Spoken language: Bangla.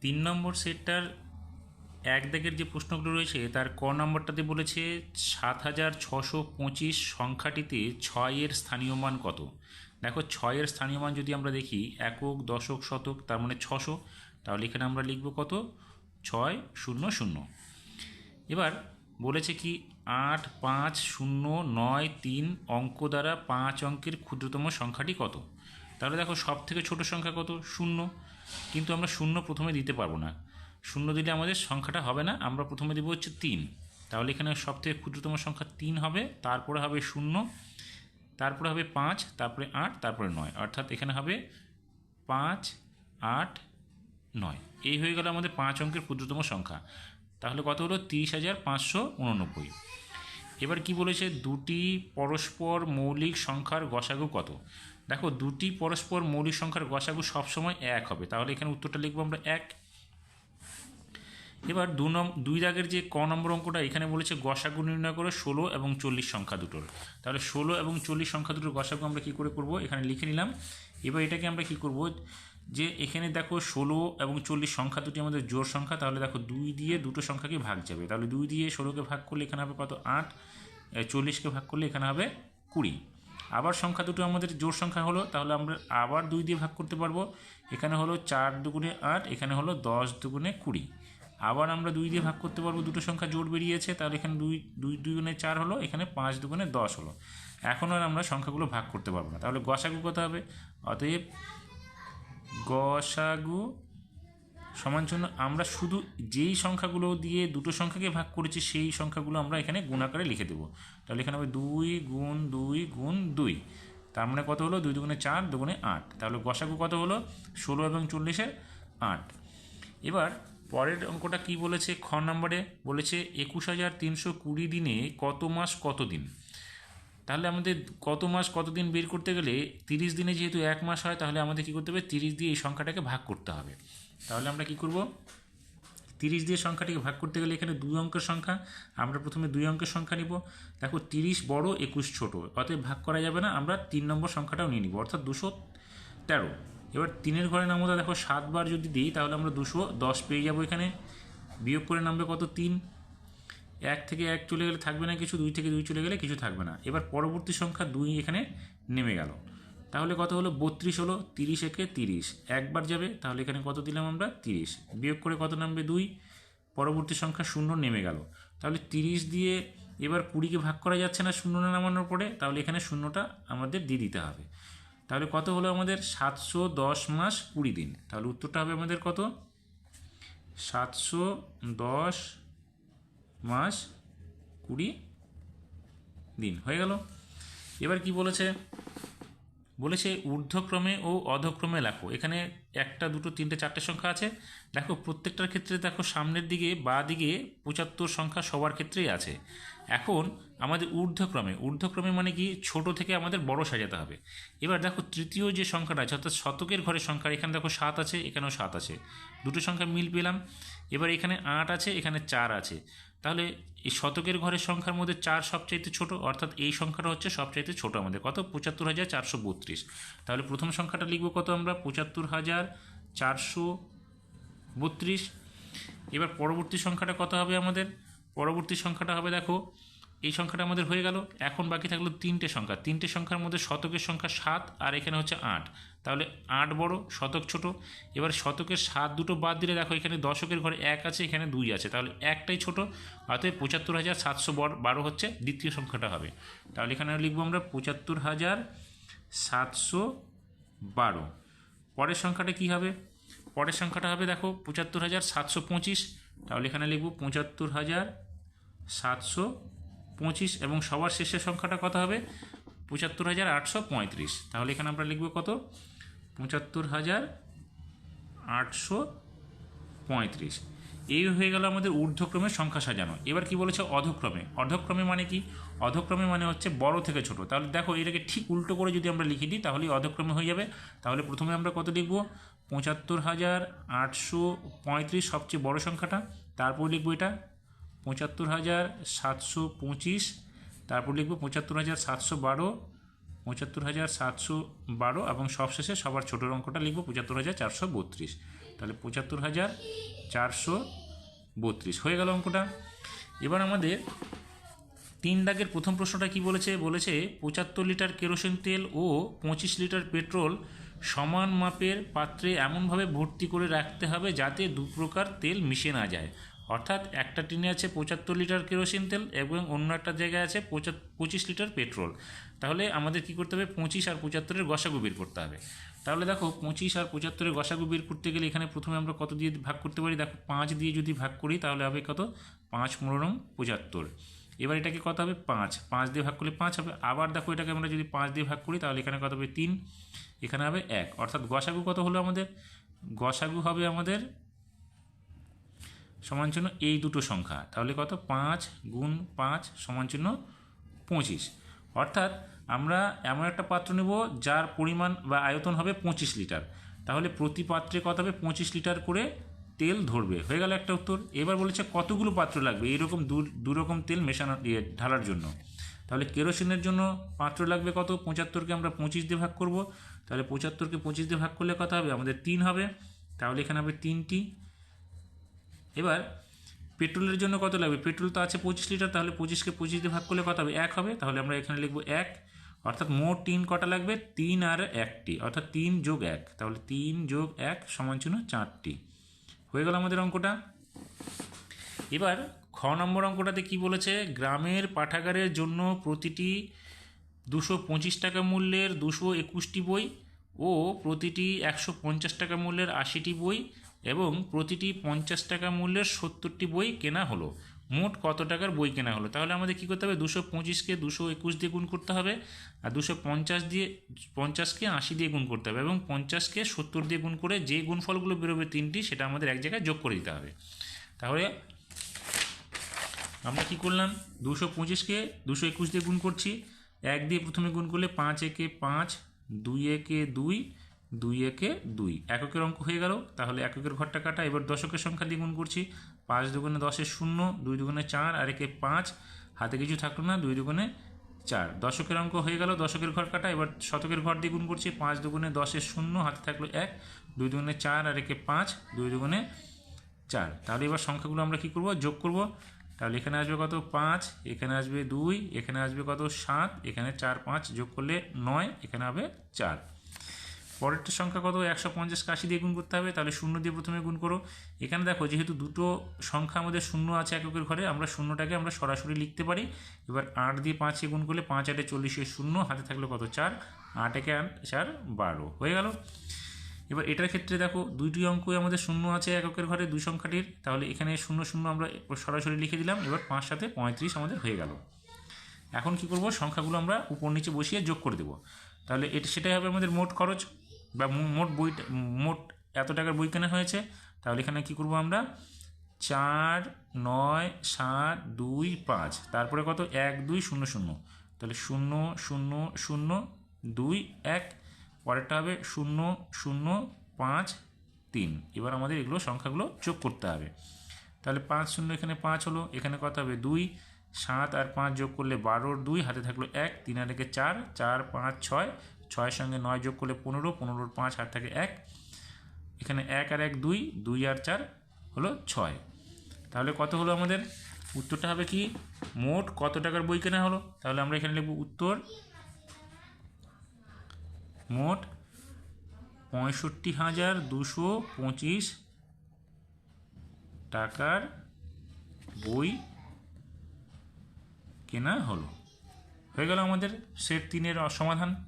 তিন নম্বর সেটটার এক দাগের যে প্রশ্নগুলো রয়েছে, তার ক নম্বরটাতে বলেছে সাত হাজার ছশো পঁচিশ সংখ্যাটিতে ছয়ের স্থানীয় মান কত? দেখো, ছয়ের স্থানীয় মান যদি আমরা দেখি, একক, দশক, শতক, তার মানে ছশো, তাহলে এখানে আমরা লিখব কত? ছয় শূন্য শূন্য। এবার বলেছে কি, আট, পাঁচ, শূন্য, নয়, তিন অঙ্ক দ্বারা পাঁচ অঙ্কের ক্ষুদ্রতম সংখ্যাটি কত? তাহলে দেখো সব থেকে ছোট সংখ্যা কত? শূন্য। কিন্তু আমরা শূন্য প্রথমে দিতে পারব না। শূন্য দিলে আমাদের সংখ্যাটা হবে না, আমরা প্রথমে দেবো হচ্ছে তিন। তাহলে এখানে সব থেকে ক্ষুদ্রতম সংখ্যা তিন হবে, তারপরে হবে শূন্য, তারপরে হবে পাঁচ, তারপরে আট, তারপরে নয়। অর্থাৎ এখানে হবে পাঁচ, আট, নয়। এই হয়ে গেল আমাদের পাঁচ অঙ্কের ক্ষুদ্রতম সংখ্যা। তাহলে কত হলো? তিরিশ হাজার পাঁচশো উননব্বই। এবার কি বলেছে? দুটি পরস্পর মৌলিক সংখ্যার গসাগু কত? দেখো দুটি পরস্পর মৌলিক সংখ্যার গসাগু সবসময় এক হবে। তাহলে এখানে উত্তরটা লিখব আমরা এক। এবার দু নম, দুই দাগের যে ক নম্বর অঙ্কটা এখানে বলেছে গসাগু নির্ণয় করে ষোলো এবং চল্লিশ সংখ্যা দুটোর। তাহলে ষোলো এবং চল্লিশ সংখ্যা দুটোর গসাগু আমরা কী করে করব? এখানে লিখে নিলাম। এবার এটাকে আমরা কী করব? যে এখানে দেখো ষোলো এবং চল্লিশ সংখ্যা দুটি আমাদের জোর সংখ্যা, তাহলে দেখো দুই দিয়ে দুটো সংখ্যাকে ভাগ যাবে। তাহলে দুই দিয়ে ষোলোকে ভাগ করলে এখানে হবে কত? আট। চল্লিশকে ভাগ করলে এখানে হবে কুড়ি। আবার সংখ্যা দুটো আমাদের জোর সংখ্যা হলো, তাহলে আমরা আবার দুই দিয়ে ভাগ করতে পারব। এখানে হলো চার দুগুণে আট, এখানে হলো দশ দুগুণে কুড়ি। আবার আমরা দুই দিয়ে ভাগ করতে পারব, দুটো সংখ্যা জোর বেরিয়েছে, তাহলে এখানে দুই দুই দুগুণে চার হলো, এখানে পাঁচ দুগুণে দশ হলো। এখন আর আমরা সংখ্যাগুলো ভাগ করতে পারব না। তাহলে গসাগু কত হবে? অতএব গসাগু সমান জন্য আমরা শুধু যেই সংখ্যাগুলো দিয়ে দুটো সংখ্যাকে ভাগ করেছি, সেই সংখ্যাগুলো আমরা এখানে গুণাকারে লিখে দেবো। তাহলে এখানে হবে দুই গুণ দুই গুণ দুই। তার মানে কত হলো? দুই দুগুণে চার, দুগুণে আট। তাহলে গসাগু কত হলো? ষোলো এবং চল্লিশের আট। এবার পরের অঙ্কটা কি বলেছে? খ নম্বরে বলেছে, একুশ হাজার তিনশো কুড়ি দিনে কত মাস কত দিন? তাহলে আমাদের কত মাস কত দিন বের করতে গেলে তিরিশ দিনে যেহেতু এক মাস হয়, তাহলে আমাদের কী করতে হবে? তিরিশ দিয়ে এই সংখ্যাটাকে ভাগ করতে হবে। তাহলে আমরা কি করব? তিরিশ দিয়ে সংখ্যাটিকে ভাগ করতে গেলে এখানে দুই অঙ্কের সংখ্যা, আমরা প্রথমে দুই অঙ্কের সংখ্যা নিব। দেখো, তিরিশ বড়, একুশ ছোট। অতএব ভাগ করা যাবে না, আমরা তিন নম্বর সংখ্যাটাও নিয়ে নিব, অর্থাৎ দুশো তেরো। এবার তিনের ঘরে নামতা দেখো, সাতবার যদি দিই, তাহলে আমরা দুশো দশ পেয়ে যাব এখানে। বিয়োগ করে নামবে কত? তিন। এক থেকে এক চলে গেলে থাকবে না কিছু, দুই থেকে দুই চলে গেলে কিছু থাকবে না। এবার পরবর্তী সংখ্যা দুই এখানে নেমে গেল। তাহলে কত হলো? বত্রিশ হলো, তিরিশ একে তিরিশ। একবার যাবে, তাহলে এখানে কত দিলাম আমরা? তিরিশ। বিয়োগ করে কত নামবে? দুই। পরবর্তী সংখ্যা শূন্য নেমে গেল। তাহলে তিরিশ দিয়ে এবার কুড়িকে ভাগ করা যাচ্ছে না শূন্য নামানোর পরে, তাহলে এখানে শূন্যটা আমাদের দিয়ে দিতে হবে। তাহলে কত হলো আমাদের? সাতশো দশ মাস কুড়ি দিন। তাহলে উত্তরটা হবে আমাদের কত? সাতশো দশ মাস কুড়ি দিন। হয়ে গেল। এবার কি বলেছে? বলেছে ঊর্ধ্বক্রমে ও অধক্রমে লেখো। এখানে একটা, দুটো, তিনটে, চারটে সংখ্যা আছে। দেখো, প্রত্যেকটার ক্ষেত্রে দেখো সামনের দিকে বা দিকে পঁচাত্তর সংখ্যা সবার ক্ষেত্রেই আছে। এখন আমাদের ঊর্ধ্বক্রমে ঊর্ধ্বক্রমে মানে কি ছোট থেকে আমাদের বড় সাজাতে হবে। এবার দেখো তৃতীয় যে সংখ্যাটা আছে, অর্থাৎ শতকের ঘরের সংখ্যা, এখানে দেখো সাত আছে, এখানেও সাত আছে। দুটো সংখ্যা মিল পেলাম। এবার এখানে আট আছে, এখানে চার আছে। তাহলে এই শতকের ঘরের সংখ্যার মধ্যে চার সবচাইতে ছোট, অর্থাৎ এই সংখ্যাটা হচ্ছে সবচাইতে ছোট আমাদের। কত? পঁচাত্তর হাজার চারশো বত্রিশ। তাহলে প্রথম সংখ্যাটা লিখব কত আমরা? পঁচাত্তর হাজার চারশো বত্রিশ। এবার পরবর্তী সংখ্যাটা কত হবে আমাদের? পরবর্তী সংখ্যাটা হবে, দেখো, এই সংখ্যাটা আমাদের হয়ে গেল। এখন বাকি থাকল তিনটে সংখ্যা। তিনটে সংখ্যার মধ্যে শতকের সংখ্যা সাত, আর এখানে হচ্ছে আট। তাহলে আট বড়, শতক ছোট। এবার শতকের সাত দুটো বাদ দিলে, দেখো, এখানে দশকের ঘরে এক আছে, এখানে দুই আছে। তাহলে একটাই ছোট, অতএব পঁচাত্তর হাজার সাতশো বারো হচ্ছে দ্বিতীয় সংখ্যাটা হবে। তাহলে এখানে লিখব আমরা পঁচাত্তর হাজার সাতশো বারো। পরের সংখ্যাটা কী হবে? পরের সংখ্যাটা হবে, দেখো, পঁচাত্তর হাজার সাতশো পঁচিশ। তাহলে এখানে লিখব পঁচাত্তর হাজার সাতশো পঁচিশ এবং সবার শেষের সংখ্যাটা কত হবে? পঁচাত্তর হাজার আটশো পঁয়ত্রিশ। তাহলে এখানে আমরা লিখব কত? পঁচাত্তর হাজার আটশো পঁয়ত্রিশ। এই হয়ে গেল আমাদের ঊর্ধ্বক্রমে সংখ্যা সাজানো। এবার কি বলেছে? অধক্রমে। অধক্রমে মানে কি? অধক্রমে মানে হচ্ছে বড় থেকে ছোট। তাহলে দেখো, এটাকে ঠিক উল্টো করে যদি আমরা লিখে দিই তাহলে অধক্রমে হয়ে যাবে। তাহলে প্রথমে আমরা কত লিখব? পঁচাত্তর হাজার আটশো পঁয়ত্রিশ সবচেয়ে বড় সংখ্যাটা। তারপর লিখব এটা। পঁচাত্তর হাজার সাতশো পঁচিশ, তারপর লিখব পঁচাত্তর হাজার সাতশো বারো, পঁচাত্তর হাজার সাতশো বারো এবং সবশেষে সবার ছোটোর অঙ্কটা লিখব পঁচাত্তর হাজার চারশো বত্রিশ। তাহলে পঁচাত্তর হাজার চারশো বত্রিশ। হয়ে গেল অঙ্কটা। এবার আমাদের তিন দাগের প্রথম প্রশ্নটা কি বলেছে? বলেছে পঁচাত্তর লিটার কেরোসিন তেল ও পঁচিশ লিটার পেট্রোল সমান মাপের পাত্রে এমনভাবে ভর্তি করে রাখতে হবে যাতে দু প্রকার তেল মিশে না যায়। অর্থাৎ একটা টিনে আছে পঁচাত্তর লিটার কেরোসিন তেল এবং অন্য একটা জায়গায় আছে পঁচা- পঁচিশ লিটার পেট্রোল। তাহলে আমাদের কি করতে হবে? পঁচিশ আর পঁচাত্তরের গসাগু বের করতে হবে। তাহলে দেখো, পঁচিশ আর পঁচাত্তরের গসাগু বের করতে গেলে এখানে প্রথমে আমরা কত দিয়ে ভাগ করতে পারি? দেখো, পাঁচ দিয়ে যদি ভাগ করি, তাহলে হবে কত? পাঁচ মনোরম পঁচাত্তর। এবার এটাকে কত হবে? পাঁচ। পাঁচ দিয়ে ভাগ করলে পাঁচ হবে। আবার দেখো, এটাকে আমরা যদি পাঁচ দিয়ে ভাগ করি, তাহলে এখানে কত হবে? তিন। এখানে হবে এক। অর্থাৎ গসাগু কত হলো আমাদের? গসাগু হবে আমাদের সমান চিহ্ন এই দুটো সংখ্যা। তাহলে কত? পাঁচ গুণ পাঁচ সমান চিহ্ন পঁচিশ। অর্থাৎ আমরা এমন একটা পাত্র নেব যার পরিমাণ বা আয়তন হবে পঁচিশ লিটার। তাহলে প্রতি পাত্রে কত হবে? পঁচিশ লিটার করে তেল ধরবে। হয়ে গেল একটা উত্তর। এবার বলেছে কতগুলো পাত্র লাগবে? এইরকম দু রকম তেল মেশানো ইয়ে, ঢালার জন্য। তাহলে কেরোসিনের জন্য পাত্র লাগবে কত? পঁচাত্তরকে আমরা পঁচিশ দিয়ে ভাগ করব। তাহলে পঁচাত্তরকে পঁচিশ দিয়ে ভাগ করলে কত হবে? আমাদের তিন হবে। তাহলে এখানে হবে তিনটি। এবার পেট্রোলের জন্য কত লাগবে? পেট্রোল তো আছে পঁচিশ লিটার, তাহলে পঁচিশকে পঁচিশ দিয়ে ভাগ করলে কত হবে? এক হবে, তাহলে আমরা এখানে লিখব এক। অর্থাৎ মোট তিন কটা লাগবে? তিন আর একটি। অর্থাৎ তিন যোগ এক, তাহলে তিন যোগ এক সমান চিহ্ন চারটি। হয়ে গেল আমাদের অঙ্কটা। এবার খ নম্বর অঙ্কটাতে কি বলেছে? গ্রামের পাঠাগারের জন্য প্রতিটি দুশো পঁচিশ টাকা মূল্যের দুশো একুশটি বই ও প্রতিটি একশো পঞ্চাশ টাকা মূল্যের আশিটি বই এবং প্রতিটি পঞ্চাশ টাকা মূল্যের সত্তরটি বই কেনা হলো। মোট কত টাকার বই কেনা হলো? তাহলে আমাদের কী করতে হবে? দুশো পঁচিশকে দুশো একুশ দিয়ে গুণ করতে হবে আর দুশো পঞ্চাশ দিয়ে, পঞ্চাশকে আশি দিয়ে গুণ করতে হবে এবং পঞ্চাশকে সত্তর দিয়ে গুণ করে যে গুণফলগুলো বেরোবে তিনটি, সেটা আমাদের এক জায়গায় যোগ করে দিতে হবে। তাহলে আমরা কি করলাম? দুশো পঁচিশকে দুশো একুশ দিয়ে গুণ করছি। এক দিয়ে প্রথমে গুণ করলে পাঁচ একে পাঁচ, দুই একে দুই দুই একে দুই। এককের অঙ্ক হয়ে গেল, তাহলে এককের ঘরটা কাটা। এবার দশকের সংখ্যা দিয়ে গুণ করছি। পাঁচ দুগুণে দশের শূন্য, দুই দুগুণে চার, আর একে পাঁচ, হাতে কিছু থাকল না, দুই দুগুণে চার। দশকের অঙ্ক হয়ে গেল, দশকের ঘর কাটা। এবার শতকের ঘর দিয়ে গুণ করছি। পাঁচ দুগুণে দশের শূন্য, হাতে থাকল এক, দুই দুগুণে চার, আর একে পাঁচ, দুই দুগুণে চার। তাহলে এবার সংখ্যাগুলো আমরা কি করব? যোগ করব। তাহলে এখানে আসবে কত? পাঁচ, এখানে আসবে দুই, এখানে আসবে কত? সাত, এখানে চার, পাঁচ যোগ করলে নয়, এখানে হবে চার। পরেরটা সংখ্যা কত? একশো পঞ্চাশ আশি দিয়ে গুণ করতে হবে, তাহলে শূন্য দিয়ে প্রথমে গুণ করো। এখানে দেখো, যেহেতু দুটো সংখ্যা আমাদের শূন্য আছে এককের ঘরে, আমরা শূন্যটাকে আমরা সরাসরি লিখতে পারি। এবার আট দিয়ে পাঁচে গুণ করলে পাঁচ, আটে চল্লিশে শূন্য, হাতে থাকল কত? চার, আট একে আট চার, বারো। হয়ে গেল? এবার এটার ক্ষেত্রে দেখো, দুইটি অঙ্কই আমাদের শূন্য আছে এককের ঘরে, দুই সংখ্যাটির। তাহলে এখানে শূন্য শূন্য আমরা সরাসরি লিখে দিলাম, এবার পাঁচ সাথে পঁয়ত্রিশ আমাদের হয়ে গেল। এখন কি করব? সংখ্যাগুলো আমরা উপর নিচে বসিয়ে যোগ করে দেবো। তাহলে এটা, সেটাই হবে আমাদের মোট খরচ। বা মোট বই মোট এত টাকার বই কেনা হয়েছে? তাহলে এখানে কি করব আমরা? চার, নয়, সাত, দুই, পাঁচ। তারপরে কত? এক, দুই, শূন্য শূন্য। তাহলে শূন্য শূন্য শূন্য, দুই, এক। পরেরটা হবে শূন্য শূন্য, পাঁচ, তিন। এবার আমাদের এগুলো সংখ্যাগুলো যোগ করতে হবে। তাহলে পাঁচ শূন্য এখানে পাঁচ হলো। এখানে কত হবে? দুই। সাত আর পাঁচ যোগ করলে বারোর দুই, হাতে থাকল এক, তিন আর একে চার চার, পাঁচ, ছয়, ছয়ের সঙ্গে নয় যোগ করলে পনেরো, পনেরোর পাঁচ, হাত থাকে এক। এখানে এক আর এক দুই দুই আর চার হলো ছয়। তাহলে কত হলো আমাদের? উত্তরটা হবে কি? মোট কত টাকার বই কেনা হলো? তাহলে আমরা এখানে লিখব উত্তর। মোট পঁয়ষট্টি হাজার দুশো পঁচিশ টাকার বই কেনা হলো? হয়ে গেল আমাদের সেট তিনের সমাধান।